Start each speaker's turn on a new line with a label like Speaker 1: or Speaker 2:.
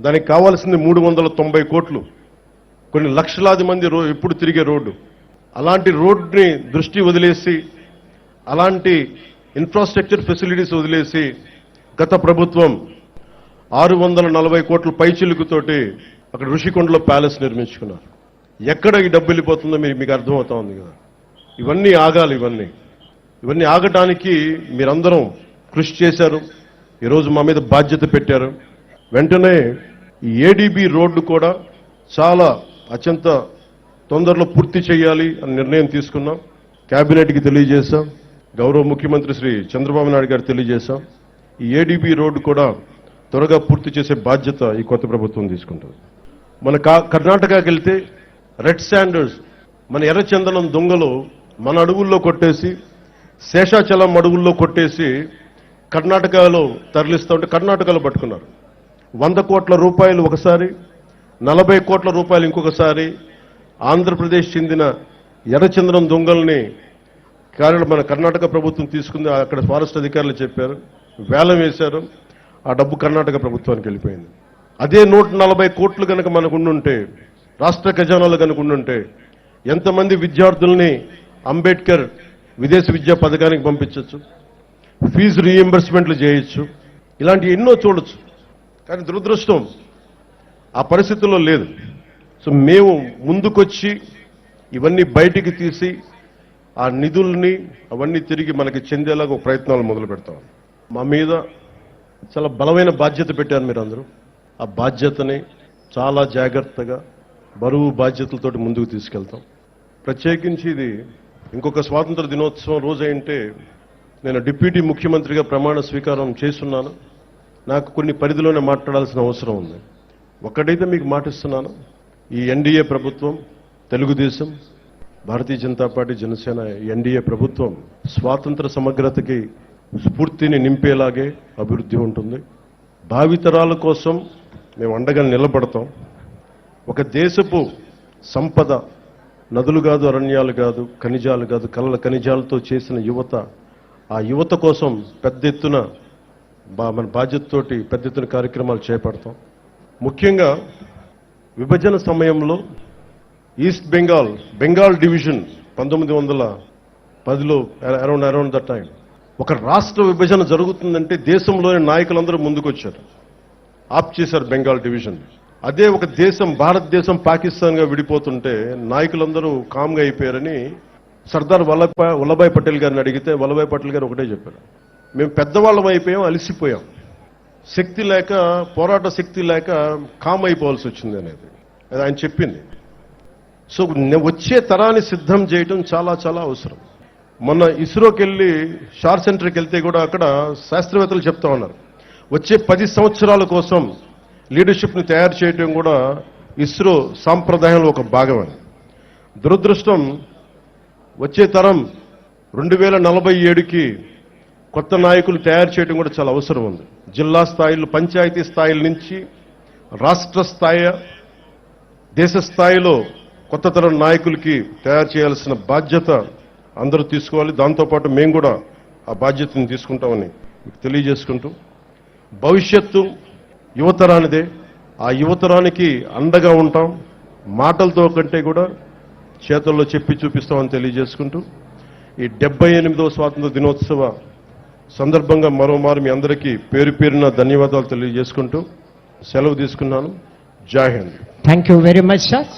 Speaker 1: దానికి కావాల్సింది మూడు వందల తొంభై కోట్లు. కొన్ని లక్షలాది మంది రో ఎప్పుడు తిరిగే రోడ్డు. అలాంటి రోడ్డుని దృష్టి వదిలేసి అలాంటి ఇన్ఫ్రాస్ట్రక్చర్ ఫెసిలిటీస్ వదిలేసి గత ప్రభుత్వం ఆరు వందల నలభై కోట్ల పైచిలుకుతోటి అక్కడ ఋషికొండలో ప్యాలెస్ నిర్మించుకున్నారు. ఎక్కడ ఈ డబ్బు వెళ్ళిపోతుందో మీకు మీకు అర్థమవుతా ఉంది కదా. ఇవన్నీ ఆగాలి ఇవన్నీ. ఇవన్నీ ఆగటానికి మీరందరం కృషి చేశారు. ఈరోజు మా మీద బాధ్యత పెట్టారు. వెంటనే ఈ ఏడీబీ రోడ్డు కూడా చాలా అత్యంత తొందరలో పూర్తి చేయాలి అని నిర్ణయం తీసుకున్నాం. కేబినెట్కి తెలియజేశాం. గౌరవ ముఖ్యమంత్రి శ్రీ చంద్రబాబు నాయుడు గారు తెలియజేశాం. ఈ ఏడీబీ రోడ్డు కూడా త్వరగా పూర్తి చేసే బాధ్యత ఈ కొత్త ప్రభుత్వం తీసుకుంటుంది. మన కా- కర్ణాటకకి వెళ్తే రెడ్ స్టాండర్డ్స్ మన ఎర్రచందనం దొంగలు మన అడవుల్లో కొట్టేసి శేషాచలం అడవుల్లో కొట్టేసి కర్ణాటకలో తరలిస్తూ ఉంటే కర్ణాటకలో పట్టుకున్నారు. వంద కోట్ల రూపాయలు ఒకసారి నలభై కోట్ల రూపాయలు ఇంకొకసారి ఆంధ్రప్రదేశ్ చెందిన ఎర్రచంద్రం దొంగల్ని కేరళ మన కర్ణాటక ప్రభుత్వం తీసుకుంది అక్కడ ఫారెస్ట్ అధికారులు చెప్పారు వేలం వేశారు ఆ డబ్బు కర్ణాటక ప్రభుత్వానికి వెళ్ళిపోయింది. అదే నూట నలభై కోట్లు కనుక మనకు ఉండుంటే రాష్ట్ర ఖజానాలు కనుక ఉండుంటే ఎంతమంది విద్యార్థుల్ని అంబేద్కర్ విదేశ విద్యా పథకానికి పంపించవచ్చు ఫీజు రీఎంబర్స్మెంట్లు చేయొచ్చు ఇలాంటి ఎన్నో చూడొచ్చు. కానీ దురదృష్టం ఆ పరిస్థితుల్లో లేదు. సో మేము ముందుకొచ్చి ఇవన్నీ బయటికి తీసి ఆ నిధుల్ని అవన్నీ తిరిగి మనకి చెందేలాగా ఒక ప్రయత్నాలు మొదలు పెడతాం మా మీద చాలా బలమైన బాధ్యత పెట్టారు మీరు అందరూ ఆ బాధ్యతని చాలా జాగ్రత్తగా బరువు బాధ్యతలతోటి ముందుకు తీసుకెళ్తాం. ప్రత్యేకించి ఇది ఇంకొక స్వాతంత్ర దినోత్సవం రోజు అయింటే నేను డిప్యూటీ ముఖ్యమంత్రిగా ప్రమాణ స్వీకారం చేస్తున్నాను. నాకు కొన్ని పరిధిలోనే మాట్లాడాల్సిన అవసరం ఉంది. ఒకటైతే మీకు మాటిస్తున్నాను. ఈ ఎన్డీఏ ప్రభుత్వం తెలుగుదేశం భారతీయ జనతా పార్టీ జనసేన ఎన్డీఏ ప్రభుత్వం స్వాతంత్ర సమగ్రతకి స్ఫూర్తిని నింపేలాగే అభివృద్ధి ఉంటుంది. భావితరాల కోసం మేము అండగా నిలబడతాం. ఒక దేశపు సంపద నదులు కాదు అరణ్యాలు కాదు ఖనిజాలు కాదు కలల ఖనిజాలతో చేసిన యువత ఆ యువత కోసం పెద్ద ఎత్తున బా- మన బాధ్యతతోటి పెద్ద ఎత్తున కార్యక్రమాలు చేపడతాం. ముఖ్యంగా విభజన సమయంలో ఈస్ట్ బెంగాల్ బెంగాల్ డివిజన్ పంతొమ్మిది వందల పదిలో అరౌండ్ అరౌండ్ ద టైం ఒక రాష్ట్ర విభజన జరుగుతుందంటే దేశంలోని నాయకులందరూ ముందుకొచ్చారు. ఆప్ చేశారు బెంగాల్ డివిజన్. అదే ఒక దేశం భారతదేశం పాకిస్తాన్గా విడిపోతుంటే నాయకులందరూ కామ్గా అయిపోయారని సర్దార్ వల్లభాయ్ వల్లభాయ్ పటేల్ గారిని అడిగితే వల్లభాయ్ పటేల్ గారు ఒకటే చెప్పారు. మేము పెద్దవాళ్ళం అయిపోయాం అలసిపోయాం. శక్తి లేక పోరాట శక్తి లేక కామ్ అయిపోవాల్సి వచ్చింది అనేది. అది ఆయన చెప్పింది. సో వచ్చే తరాన్ని సిద్ధం చేయడం చాలా చాలా అవసరం. మొన్న ఇస్రోకి వెళ్ళి షార్ సెంటర్కి వెళ్తే కూడా అక్కడ శాస్త్రవేత్తలు చెప్తా ఉన్నారు. వచ్చే పది సంవత్సరాల కోసం లీడర్షిప్ని తయారు చేయడం కూడా ఇస్రో సాంప్రదాయంలో ఒక భాగం అని దురదృష్టం వచ్చే తరం రెండు వేల నలభై ఏడుకి కొత్త నాయకులు తయారు చేయడం కూడా చాలా అవసరం ఉంది. జిల్లా స్థాయిలో పంచాయతీ స్థాయిల నుంచి రాష్ట్ర స్థాయి దేశ స్థాయిలో కొత్త తరం నాయకులకి తయారు చేయాల్సిన బాధ్యత అందరూ తీసుకోవాలి. దాంతోపాటు మేము కూడా ఆ బాధ్యతను తీసుకుంటామని మీకు తెలియజేసుకుంటూ భవిష్యత్తు యువతరానిదే. ఆ యువతరానికి అండగా ఉంటాం. మాటలతో కంటే కూడా చేతల్లో చెప్పి చూపిస్తామని తెలియజేసుకుంటూ ఈ డెబ్బై ఎనిమిదవ స్వాతంత్ర దినోత్సవ సందర్భంగా మరోమారు మీ అందరికీ పేరు పేరున ధన్యవాదాలు తెలియజేసుకుంటూ సెలవు తీసుకున్నాను జాహింద్
Speaker 2: thank you very much sir.